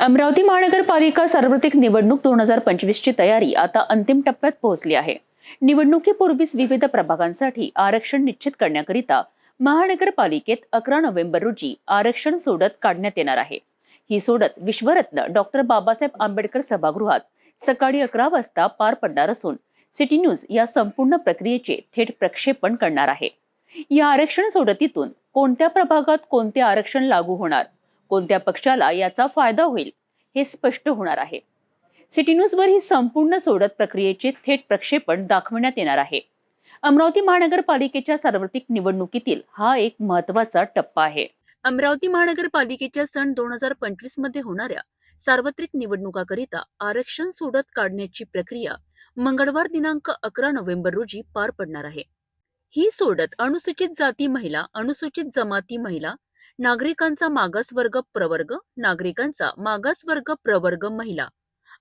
अमरावती महानगरपालिका सार्वत्रिक निवडणूक दोन हजार पंचवीसची तयारी आता अंतिम टप्प्यात पोहोचली आहे. निवडणुकीपूर्वीच विविध प्रभागांसाठी आरक्षण निश्चित करण्याकरिता महानगरपालिकेत अकरा नोव्हेंबर रोजी आरक्षण सोडत काढण्यात येणार आहे. ही सोडत विश्वरत्न डॉक्टर बाबासाहेब आंबेडकर सभागृहात सकाळी अकरा वाजता पार पडणार असून सिटी न्यूज या संपूर्ण प्रक्रियेचे थेट प्रक्षेपण करणार आहे. या आरक्षण सोडतीतून कोणत्या प्रभागात कोणते आरक्षण लागू होणार? कोणत्या पक्षाला याचा फायदा होईल हे स्पष्ट होणार आहे. सिटी न्यूजवर ही संपूर्ण सोडत प्रक्रियेचे थेट प्रक्षेपण दाखवण्यात येणार आहे. अमरावती महानगरपालिकेच्या सार्वत्रिक निवडणुकीतील हा एक महत्त्वाचा टप्पा आहे. अमरावती महानगरपालिकेच्या सण दोन हजार पंचवीसमध्ये होणाऱ्या सार्वत्रिक निवडणुकाकरिता आरक्षण सोडत काढण्याची प्रक्रिया मंगळवार दिनांक अकरा नोव्हेंबर रोजी पार पडणार आहे. ही सोडत अनुसूचित जाती महिला अनुसूचित जमाती महिला नागरिकांचा मागासवर्ग प्रवर्ग नागरिकांचा मागासवर्ग प्रवर्ग महिला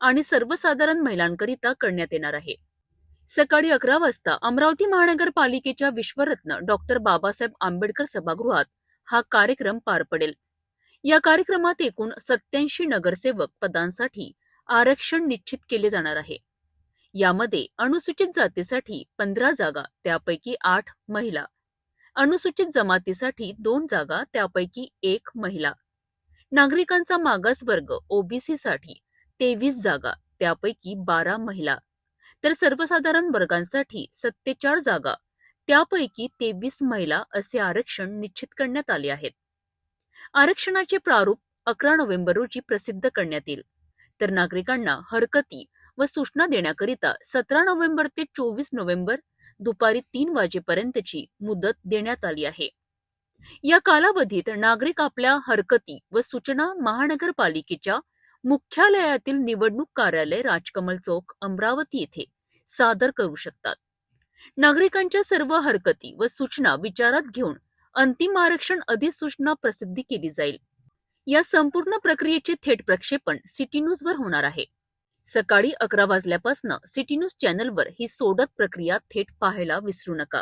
आणि सर्वसाधारण महिलांकरिता करण्यात येणार आहे. सकाळी अकरा वाजता अमरावती महानगरपालिकेच्या विश्वरत्न डॉक्टर बाबासाहेब आंबेडकर सभागृहात हा कार्यक्रम पार पडेल. या कार्यक्रमात एकूण सत्याऐंशी नगरसेवक पदांसाठी आरक्षण निश्चित केले जाणार आहे. यामध्ये अनुसूचित जातीसाठी पंधरा जागा त्यापैकी आठ महिला अनुसूचित जमातीसाठी दोन जागा त्यापैकी एक महिला. नागरिकांचा मागास वर्ग ओबीसी साठी तेवीस जागा त्यापैकी बारा महिला. तर सर्वसाधारण वर्गांसाठी सत्तेचाळ जागा त्यापैकी तेवीस महिला असे आरक्षण निश्चित करण्यात आले आहेत. आरक्षणाचे प्रारूप अकरा नोव्हेंबर रोजी प्रसिद्ध करण्यात येईल. तर नागरिकांना हरकती व सूचना देण्याकरिता सतरा नोव्हेंबर ते चोवीस नोव्हेंबर दुपारी तीन वाजेपर्यंतची मुदत देण्यात आली आहे. या कालावधीत नागरिक आपल्या हरकती व सूचना महानगरपालिकेच्या मुख्यालयातील निवडणूक कार्यालय राजकमल चौक अमरावती येथे सादर करू शकतात. नागरिकांच्या सर्व हरकती व सूचना विचारात घेऊन अंतिम आरक्षण अधिसूचना प्रसिद्धी केली जाईल. या संपूर्ण प्रक्रियेचे थेट प्रक्षेपण सिटी न्यूजवर होणार आहे. सकाळी अकरा वाजल्यापासून सिटी न्यूज चॅनलवर ही सोडत प्रक्रिया थेट पाहायला विसरू नका.